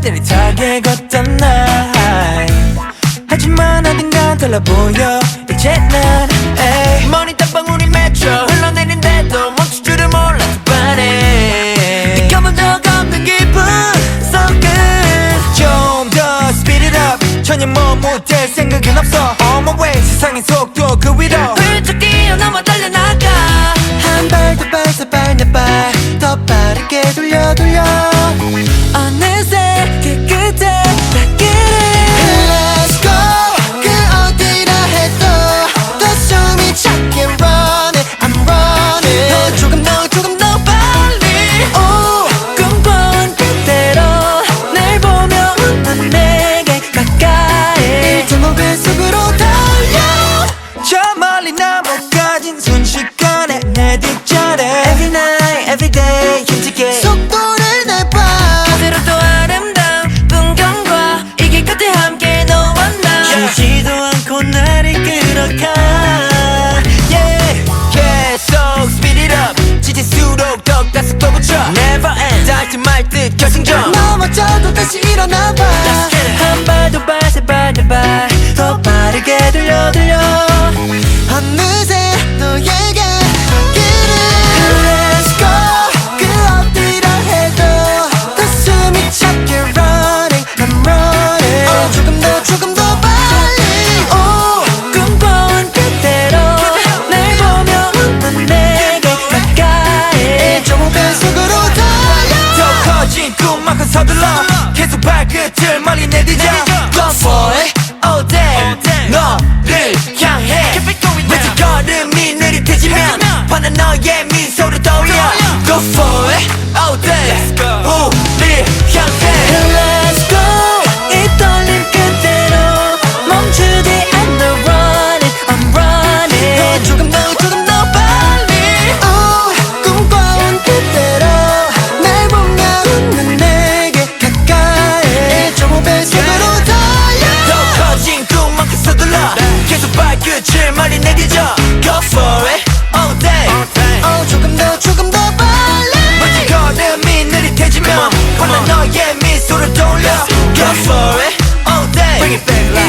따뜻하게 걷던 날. 하지만 어딘가 달라 보여. 이제 난 머리 땀방울이 맺혀 흘러내린데도 멈출 줄을 몰라 두 반에. 네가 먼저 걷는 기분 so good 좀더 speed it up. 전혀 뭐 못할 생각은 없어. On my way 세상의 속도 그 위로. 훌쩍 뛰어넘어 닿지 말듯 결승전. 넘어져도 다시 일어나봐. 한발두발세발네 발. 더 빠르게 돌려 돌려. 어느새 너에게 Let's go. 그 어디라 해도 더 숨이 차게 running I'm running. 어, 조금 더 조금 더 계속 발끝을 멀리 내디자 Go for it all day. 너를 향해. 왠지 걸음이 느릿해지면. 환한 너의 미소를 떠올려. Go for up for it all day. Bring it back like.